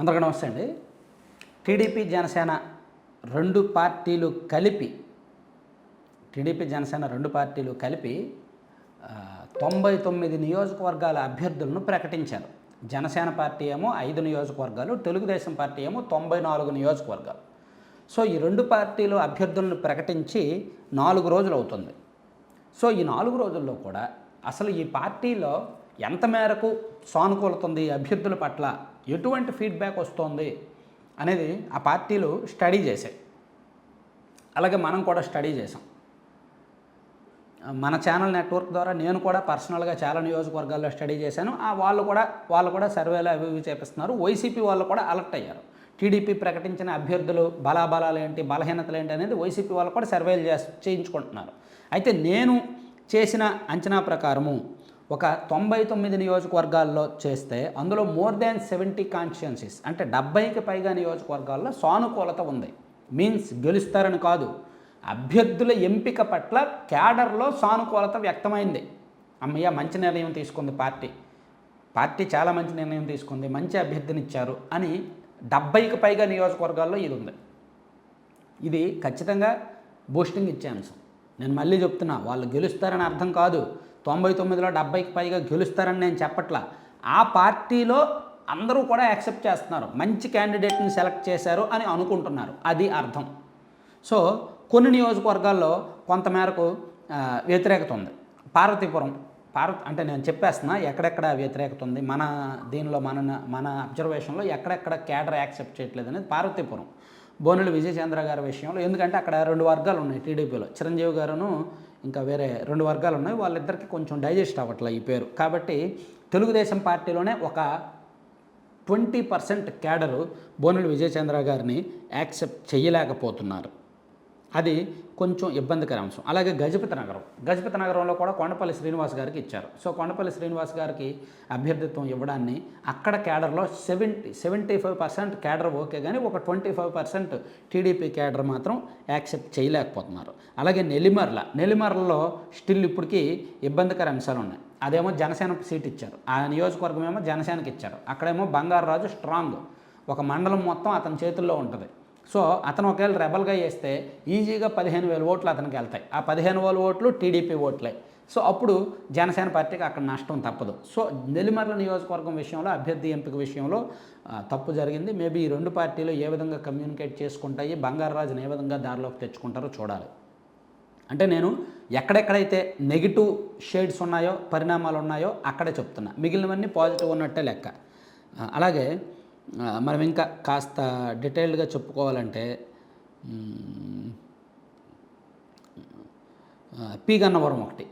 అందరికీ నమస్తే అండి. టీడీపీ జనసేన రెండు పార్టీలు కలిపి టీడీపీ జనసేన రెండు పార్టీలు కలిపి తొంభై తొమ్మిది నియోజకవర్గాల అభ్యర్థులను ప్రకటించారు. జనసేన పార్టీ ఏమో ఐదు నియోజకవర్గాలు తెలుగుదేశం పార్టీ ఏమో తొంభై నాలుగు నియోజకవర్గాలు. సో ఈ రెండు పార్టీలు అభ్యర్థులను ప్రకటించి నాలుగు రోజులు అవుతుంది. సో ఈ నాలుగు రోజుల్లో కూడా అసలు ఈ పార్టీలో ఎంత మేరకు సానుకూలత ఉంది ఈ అభ్యర్థుల పట్ల? ఎటువంటి ఫీడ్బ్యాక్ వస్తోంది అనేది ఆ పార్టీలు స్టడీ చేశాయి. అలాగే మనం కూడా స్టడీ చేసాం మన ఛానల్ నెట్వర్క్ ద్వారా నేను కూడా పర్సనల్గా చాలా నియోజకవర్గాల్లో స్టడీ చేశాను. ఆ వాళ్ళు కూడా వాళ్ళు కూడా సర్వేలు అవి ఇవి చేపిస్తున్నారు. వైసీపీ వాళ్ళు కూడా అలర్ట్ అయ్యారు. టీడీపీ ప్రకటించిన అభ్యర్థులు బలాబలాలు ఏంటి బలహీనతలు ఏంటి అనేది వైసీపీ వాళ్ళు కూడా సర్వేలు చేసి చేయించుకుంటున్నారు. అయితే నేను చేసిన అంచనా ప్రకారము ఒక తొంభై తొమ్మిది నియోజకవర్గాల్లో చేస్తే అందులో మోర్ దాన్ సెవెంటీ కాన్స్టిట్యున్సీస్ అంటే డెబ్బైకి పైగా నియోజకవర్గాల్లో సానుకూలత ఉంది. మీన్స్ గెలుస్తారని కాదు. అభ్యర్థుల ఎంపిక పట్ల క్యాడర్లో సానుకూలత వ్యక్తమైంది. అమ్మయ్య మంచి నిర్ణయం తీసుకుంది పార్టీ. పార్టీ చాలా మంచి నిర్ణయం తీసుకుంది. మంచి అభ్యర్థినిచ్చారు అని డెబ్బైకి పైగా నియోజకవర్గాల్లో ఇది ఉంది. ఇది ఖచ్చితంగా బూస్టింగ్ ఇచ్చే అంశం. నేను మళ్ళీ చెప్తున్నా వాళ్ళు గెలుస్తారని అర్థం కాదు. తొంభై తొమ్మిదిలో డెబ్బైకి పైగా గెలుస్తారని నేను చెప్పట్లా. ఆ పార్టీలో అందరూ కూడా యాక్సెప్ట్ చేస్తున్నారు. మంచి క్యాండిడేట్ని సెలెక్ట్ చేశారు అని అనుకుంటున్నారు. అది అర్థం. సో కొన్ని నియోజకవర్గాల్లో కొంతమేరకు వ్యతిరేకత ఉంది. పార్వతీపురం పార్వతి అంటే నేను చెప్పేస్తున్నా ఎక్కడెక్కడ వ్యతిరేకత ఉంది? మన దీనిలో మన మన అబ్జర్వేషన్లో ఎక్కడెక్కడ క్యాడర్ యాక్సెప్ట్ చేయట్లేదు అనేది పార్వతీపురం. బోనెల విజయచంద్ర గారి విషయంలో ఎందుకంటే అక్కడ రెండు వర్గాలు ఉన్నాయి టీడీపీలో. చిరంజీవి గారును ఇంకా వేరే రెండు వర్గాలు ఉన్నాయి. వాళ్ళిద్దరికి కొంచెం డైజెస్ట్ అవ్వట్లే ఈ పేరు. కాబట్టి తెలుగుదేశం పార్టీలోనే ఒక twenty percent cadre Bonela Vijayachandra గారిని యాక్సెప్ట్ చేయలేకపోతున్నారు అది కొంచెం ఇబ్బందికర అంశం. అలాగే గజపతి నగరం. గజపతి నగరంలో కూడా కొండపల్లి శ్రీనివాస్ గారికి ఇచ్చారు. సో కొండపల్లి శ్రీనివాస్ గారికి అభ్యర్థిత్వం ఇవ్వడాన్ని అక్కడ క్యాడర్లో seventy seventy five percent cadre okay కానీ ఒక twenty five percent TDP cadre మాత్రం యాక్సెప్ట్ చేయలేకపోతున్నారు. అలాగే నెల్లిమర్ల. నెల్లిమర్లలో స్టిల్ ఇప్పటికీ ఇబ్బందికర అంశాలు ఉన్నాయి. అదేమో జనసేన సీట్ ఇచ్చారు. ఆ నియోజకవర్గం ఏమో జనసేనకి ఇచ్చారు. అక్కడేమో బంగారరాజు స్ట్రాంగ్. ఒక మండలం మొత్తం అతని చేతుల్లో ఉంటుంది. సో అతను ఒకవేళ రెబల్గా చేస్తే ఈజీగా పదిహేను వేల ఓట్లు అతనికి వెళ్తాయి. ఆ పదిహేను వేల ఓట్లు టీడీపీ ఓట్లే. సో అప్పుడు జనసేన పార్టీకి అక్కడ నష్టం తప్పదు. సో నెల్లిమర్ల నియోజకవర్గం విషయంలో అభ్యర్థి ఎంపిక విషయంలో తప్పు జరిగింది. మేబీ ఈ రెండు పార్టీలు ఏ విధంగా కమ్యూనికేట్ చేసుకుంటాయి బంగారరాజుని ఏ విధంగా దారిలోకి తెచ్చుకుంటారో చూడాలి. అంటే నేను ఎక్కడెక్కడైతే నెగిటివ్ షేడ్స్ ఉన్నాయో పరిణామాలు ఉన్నాయో అక్కడే చెప్తున్నా. మిగిలినవన్నీ పాజిటివ్ ఉన్నట్టే లెక్క. అలాగే మనం ఇంకా కాస్త డీటెయిల్డ్గా చెప్పుకోవాలంటే పీగన్నవరం పి గన్నవరం ఒకటి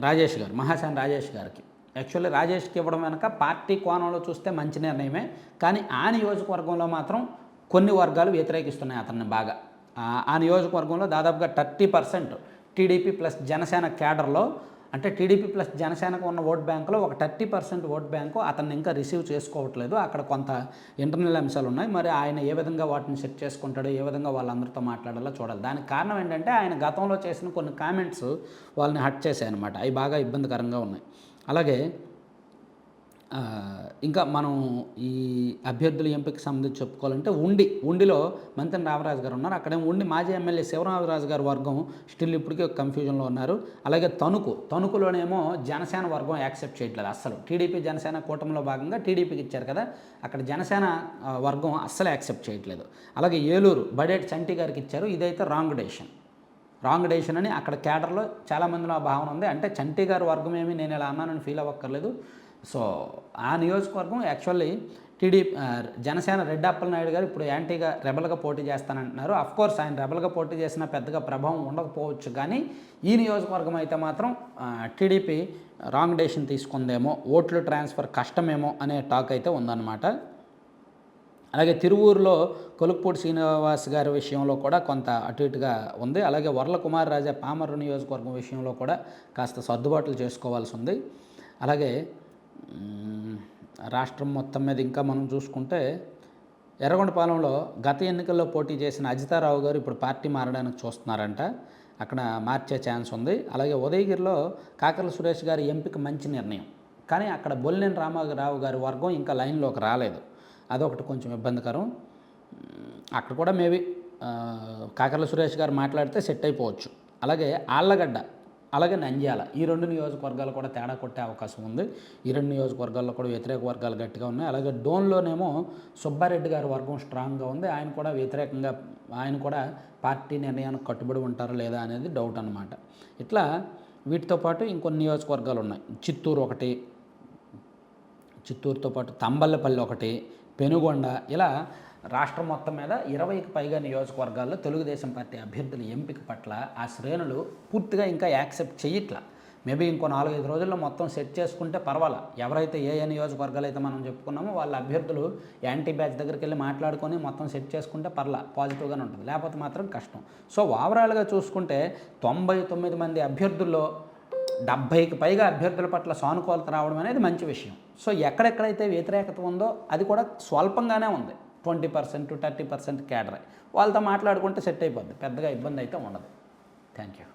రాజేష్ గారు మహాశాన్ రాజేష్ గారికి. యాక్చువల్లీ రాజేష్కి ఇవ్వడం వెనక పార్టీ కోణంలో చూస్తే మంచి నిర్ణయమే కానీ ఆ నియోజకవర్గంలో మాత్రం కొన్ని వర్గాలు వ్యతిరేకిస్తున్నాయి అతన్ని బాగా. ఆ- ఆ నియోజకవర్గంలో దాదాపుగా thirty percent TDP plus Janasena క్యాడర్లో అంటే టీడీపీ ప్లస్ జనసేనకు ఉన్న ఓట్ బ్యాంకులో ఒక థర్టీ పర్సెంట్ ఓట్ బ్యాంకు అతన్ని ఇంకా రిసీవ్ చేసుకోవట్లేదు. అక్కడ కొంత ఇంటర్నల్ అంశాలు ఉన్నాయి. మరి ఆయన ఏ విధంగా వాటిని సెట్ చేసుకుంటాడో ఏ విధంగా వాళ్ళందరితో మాట్లాడాలో చూడాలి. దానికి కారణం ఏంటంటే ఆయన గతంలో చేసిన కొన్ని కామెంట్స్ వాళ్ళని హట్ చేశాయి అనమాట అవి బాగా ఇబ్బందికరంగా ఉన్నాయి. అలాగే ఇంకా మనం ఈ అభ్యర్థుల ఎంపిక సంబంధించి చెప్పుకోవాలంటే ఉండి ఉండిలో మంత్రి రామరాజు గారు ఉన్నారు. అక్కడే ఉండి మాజీ ఎమ్మెల్యే శివరామరాజు గారి వర్గం స్టిల్ ఇప్పటికీ కన్ఫ్యూజన్లో ఉన్నారు. అలాగే తణుకు తణుకులోనేమో జనసేన వర్గం యాక్సెప్ట్ చేయట్లేదు అస్సలు. టీడీపీ జనసేన కూటమిలో భాగంగా టీడీపీకి ఇచ్చారు కదా అక్కడ జనసేన వర్గం అస్సలు యాక్సెప్ట్ చేయట్లేదు. అలాగే ఏలూరు బడేట్ చంటి గారికి ఇచ్చారు. ఇదైతే రాంగ్ డెసిషన్. రాంగ్ డెసిషన్ అని అక్కడ క్యాడర్లో చాలామందిలో ఆ భావన ఉంది. అంటే చంటి గారి వర్గం ఏమి నేను ఇలా అన్నానని ఫీల్ అవ్వక్కర్లేదు. సో ఆ నియోజకవర్గం యాక్చువల్లీ టీడీ జనసేన రెడ్డప్పల నాయుడు గారు ఇప్పుడు యాంటీగా రెబల్గా పోటీ చేస్తానంటున్నారు. కోర్స్ ఆయన రెబల్గా పోటీ చేసిన పెద్దగా ప్రభావం ఉండకపోవచ్చు కానీ ఈ నియోజకవర్గం అయితే మాత్రం టీడీపీ రాంగ్ డెసిషన్ తీసుకుందేమో ఓట్లు ట్రాన్స్ఫర్ కష్టమేమో అనే టాక్ అయితే ఉందన్నమాట. అలాగే తిరువూరులో కొలుక్పూడి శ్రీనివాస్ గారి విషయంలో కూడా కొంత అటు ఇటుగా ఉంది. అలాగే వరల కుమార్ రాజా పామర్రు నియోజకవర్గం విషయంలో కూడా కాస్త సర్దుబాట్లు చేసుకోవాల్సి ఉంది. అలాగే రాష్ట్రం మొత్తం మీద ఇంకా మనం చూసుకుంటే ఎర్రగొండపాలెంలో గత ఎన్నికల్లో పోటీ చేసిన అజితారావు గారు ఇప్పుడు పార్టీ మారడానికి చూస్తున్నారంట. అక్కడ మార్చే ఛాన్స్ ఉంది. అలాగే ఉదయగిరిలో కాకర్ల సురేష్ గారి ఎంపిక మంచి నిర్ణయం. కానీ అక్కడ బొల్లినేని రామారావు గారి వర్గం ఇంకా లైన్లోకి రాలేదు. అదొకటి కొంచెం ఇబ్బందికరం. అక్కడ కూడా మేబీ కాకర్ల సురేష్ గారు మాట్లాడితే సెట్ అయిపోవచ్చు. అలాగే ఆళ్ళగడ్డ అలాగే నంద్యాల. ఈ రెండు నియోజకవర్గాలు కూడా తేడా కొట్టే అవకాశం ఉంది. ఈ రెండు నియోజకవర్గాల్లో కూడా వ్యతిరేక వర్గాలు గట్టిగా ఉన్నాయి. అలాగే డోన్లోనేమో సుబ్బారెడ్డి గారి వర్గం స్ట్రాంగ్గా ఉంది. ఆయన కూడా వ్యతిరేకంగా ఆయన కూడా పార్టీ నిర్ణయానికి కట్టుబడి ఉంటారా లేదా అనేది డౌట్ అనమాట ఇట్లా వీటితో పాటు ఇంకొన్ని నియోజకవర్గాలు ఉన్నాయి. చిత్తూరు ఒకటి చిత్తూరుతో పాటు తంబల్లపల్లి ఒకటి పెనుగొండ ఇలా రాష్ట్రం మొత్తం మీద ఇరవైకి పైగా నియోజకవర్గాల్లో తెలుగుదేశం పార్టీ అభ్యర్థుల ఎంపిక పట్ల ఆ శ్రేణులు పూర్తిగా ఇంకా యాక్సెప్ట్ చేయట్లా మేబీ ఇంకో నాలుగైదు రోజుల్లో మొత్తం సెట్ చేసుకుంటే పర్వాలా. ఎవరైతే ఏ ఏ నియోజకవర్గాలు అయితే మనం చెప్పుకున్నామో వాళ్ళ అభ్యర్థులు యాంటీ బ్యాచ్ దగ్గరికి వెళ్ళి మాట్లాడుకొని మొత్తం సెట్ చేసుకుంటే పర్లా పాజిటివ్గానే ఉంటుంది. లేకపోతే మాత్రం కష్టం. సో ఓవరాల్గా చూసుకుంటే తొంభై తొమ్మిది మంది అభ్యర్థుల్లో డెబ్భైకి పైగా అభ్యర్థుల పట్ల సానుకూలత రావడం అనేది మంచి విషయం. సో ఎక్కడెక్కడైతే వ్యతిరేకత ఉందో అది కూడా స్వల్పంగానే ఉంది. ట్వంటీ పర్సెంట్ థర్టీ పర్సెంట్ క్యాడరే. వాళ్ళతో మాట్లాడుకుంటే సెట్ అయిపోద్ది. పెద్దగా ఇబ్బంది అయితే ఉండదు. Thank you